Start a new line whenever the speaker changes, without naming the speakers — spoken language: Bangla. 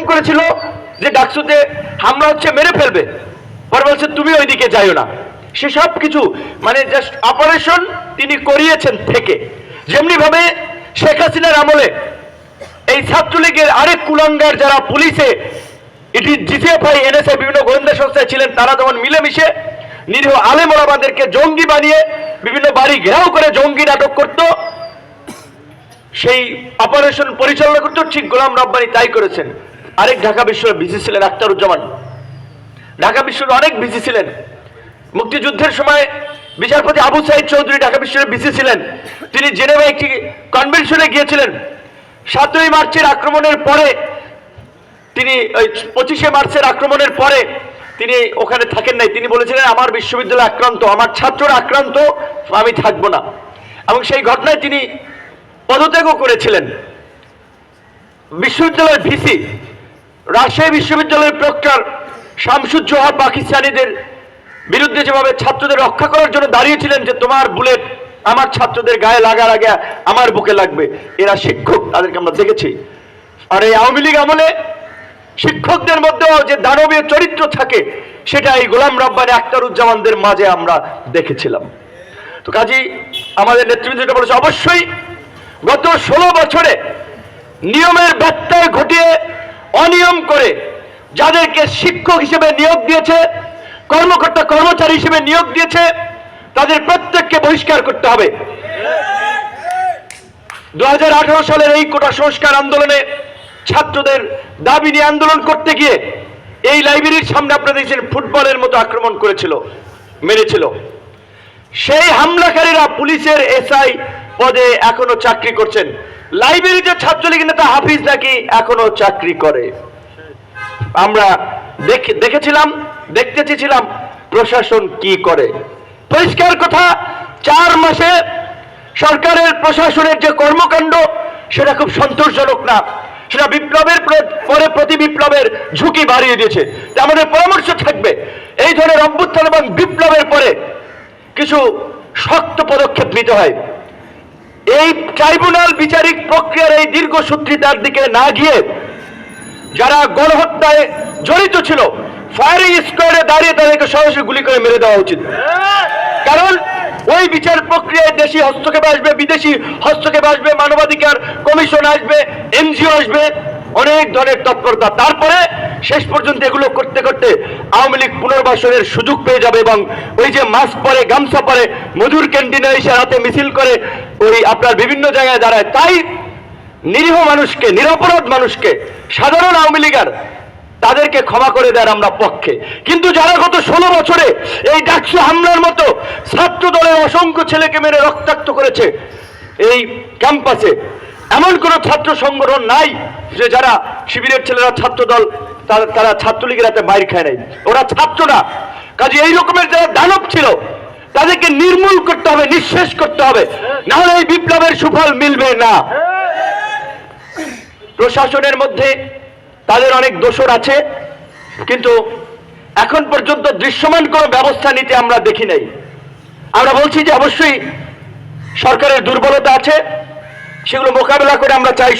ইনফর্ম করেছিল যে ডাকসুতে হামলা হচ্ছে, মেরে ফেলবে। পরে বলছে, তুমি ওইদিকে যাইও না। সে সব কিছু মানে জাস্ট অপারেশন তিনি করিয়েছেন থেকে। যেমনি ভাবে শেখ হাসিনার আমলে এই ছাত্রলীগের আরেক কুলাঙ্গার যারা পুলিশে এটি জিসিএফআই এনএসআই বিভিন্ন গোয়েন্দা সংস্থায় ছিলেন, তারা যেমন মিলেমিশে নিরীহ আলেম ওলামাদেরকে জঙ্গি বানিয়ে বিভিন্ন বাড়ি ঘেরাও করে জঙ্গি নাটক করত। সেই অপারেশন পরিচালনা করতো, ঠিক গোলাম রব্বানি তাই করেছেন। আরেক ঢাকা বিশ্বের বিসি ছিলেন আখতারুজ্জামান। ঢাকা বিশ্বের অনেক বিসি ছিলেন। মুক্তিযুদ্ধের সময় বিচারপতি আবু সাইদ চৌধুরী ঢাকা বিশ্বের বিসি ছিলেন। তিনি জেনেভা একটি কনভেনশনে গিয়েছিলেন। সাতই মার্চের আক্রমণের পরে তিনি, ওই পঁচিশে মার্চের আক্রমণের পরে তিনি ওখানে থাকেন নাই। তিনি বলেছিলেন, আমার বিশ্ববিদ্যালয় আক্রান্ত, আমার ছাত্ররা আক্রান্ত, আমি থাকব না। এবং সেই ঘটনায় তিনি পদত্যাগও করেছিলেন। বিশ্ববিদ্যালয়ের ভিসি রাজশাহী বিশ্ববিদ্যালয়ের প্রক্টর শামসুজ্জোহা পাকিস্তানিদের বিরুদ্ধে যেভাবে ছাত্রদের রক্ষা করার জন্য দাঁড়িয়েছিলেন যে তোমার বুলেট আমার ছাত্রদের গায়ে লাগার আগে আমার বুকে লাগবে। এরা শিক্ষক, তাদেরকে আমরা দেখেছি। আর এই আওয়ামী লীগ আমলে শিক্ষকদের মধ্যেও যে দানবীয় চরিত্র থাকে, সেটা এই গোলাম রব্বানি আখতারুজ্জামানদের মাঝে আমরা দেখেছিলাম। তো কাজী, আমাদের নেতৃবৃন্দ বলেছে, অবশ্যই গত ষোলো বছরে নিয়মের ব্যত্যয় ঘটিয়ে অনিয়ম করে যাদেরকে শিক্ষক হিসেবে নিয়োগ দিয়েছে, কর্মকর্তা কর্মচারী হিসেবে নিয়োগ দিয়েছে, তাদের প্রত্যেককে বহিষ্কার করতে হবে। দু হাজার আঠারো সালের এই কোটা সংস্কার আন্দোলনে ছাত্রদের দাবি নিয়ে আন্দোলন করতে গিয়ে এই লাইব্রেরির সামনে আপনারা দেখছেন ফুটবলের মতো আক্রমণ করেছিল, মেরেছিল। সেই হামলাকারীরা পুলিশের এসআই পদে এখনও চাকরি করছেন। লাইব্রেরিতে ছাত্রলীগ নেতা হাফিজ নাকি এখনও চাকরি করে। আমরা দেখেছিলাম, দেখতে চেয়েছিলাম প্রশাসন কি করে। পরিষ্কার কথা, চার মাসে সরকারের প্রশাসনের যে কর্মকাণ্ড, সেটা খুব সন্তোষজনক না। সেটা বিপ্লবের প্র- পরে প্রতি বিপ্লবের ঝুঁকি বাড়িয়ে দিয়েছে। আমাদের পরামর্শ থাকবে। এই ধরনের অভ্যুত্থান এবং বিপ্লবের পরে কিছু শক্ত পদক্ষেপ নিতে হয়। এই ট্রাইব্যুনাল বিচারিক প্রক্রিয়ার এই দীর্ঘসূত্রিতার দিকে না গিয়ে যারা গণহত্যায় জড়িত ছিল ফায়ারিং স্কোয়াডে দাঁড়িয়ে তাদেরকে সরাসরি গুলি করে মেরে দেওয়া উচিত। কারণ ওই বিচার প্রক্রিয়ায় দেশি হস্তক্ষেপ আসবে, বিদেশি হস্তক্ষেপ আসবে, মানবাধিকার কমিশন আসবে, এনজিও আসবে অনেক ধরনের তৎপরতা। তারপরে শেষ পর্যন্ত এগুলো করতে করতে আওয়ামী লীগ পুনর্বাসনের সুযোগ পেয়ে যাবে এবং ওই যে মাস্ক পরে, গামছা পরে, মধুর ক্যান্টিনে এসে রাতে মিছিল করে ওই আপনার বিভিন্ন জায়গায় দাঁড়ায়। তাই নিরীহ মানুষকে, নিরপরাধ মানুষকে, সাধারণ আওয়ামী লীগার তাদেরকে ক্ষমা করে দেয় আমরা পক্ষে। কিন্তু যারা গত ষোলো বছরে এই ডাকসু হামলার মতো ছাত্র দলের অসংখ্য ছেলেকে মেরে রক্তাক্ত করেছে এই ক্যাম্পাসে এমন কোন ছাত্র সংগঠন নাই যে যারা শিবিরের ছেলেরা ছাত্র দল তারা তারা ছাত্রলীগের হাতে বাইর খায় নাই। ওরা ছাত্র না কাজে এই রকমের যারা দানব ছিল, তাদেরকে নির্মূল করতে হবে, নিঃশেষ করতে হবে। নাহলে এই বিপ্লবের সুফল মিলবে না। প্রশাসনের মধ্যে তাদের অনেক দোষর আছে, কিন্তু এখন পর্যন্ত দৃশ্যমান কোনো ব্যবস্থা নিতে আমরা দেখি নাই। আমরা বলছি যে অবশ্যই সরকারের দুর্বলতা আছে সেগুলো মোকাবেলা করে আমরা চাই